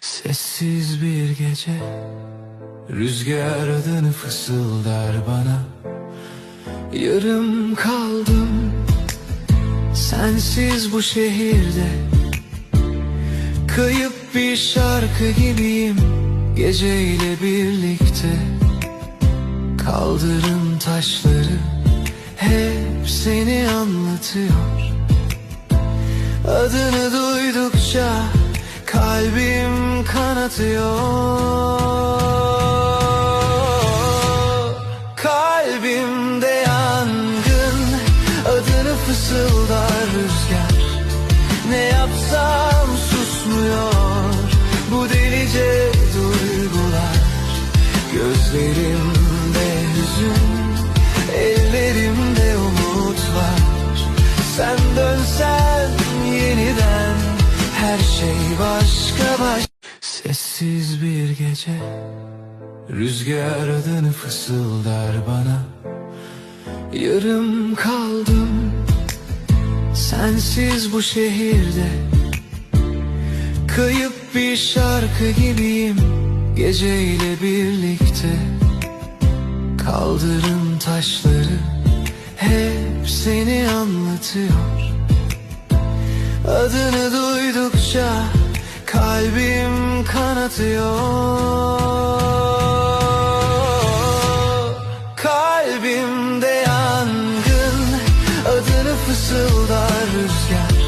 Sessiz bir gece Rüzgar adını fısıldar bana. Yarım kaldım Sensiz bu şehirde. Kayıp bir şarkı gibiyim Geceyle birlikte. Kaldırım taşları Hep seni anlatıyor. Adını duydukça kalbim kanatıyor. Kalbimde yangın adını fısıldar rüzgar. Ne yapsam susmuyor bu delice duygular. Gözlerimde hüzün ellerimde umut var. Sen dönsen yeniden her şey başka baş Sessiz bir gece. Rüzgar fısıldar bana. Yarım kaldım. Sensiz bu şehirde. Kayıp bir şarkı gibiyim. Geceyle birlikte. Kaldırım taşları Hep seni anlatıyor. Adını duydukça kalbim Kalbim kanatıyor. Kalbimde yangın Adını fısıldar rüzgar.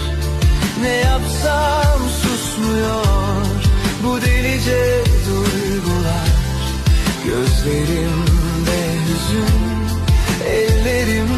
Ne yapsam susmuyor Bu delice duygular. Gözlerimde hüzün Ellerim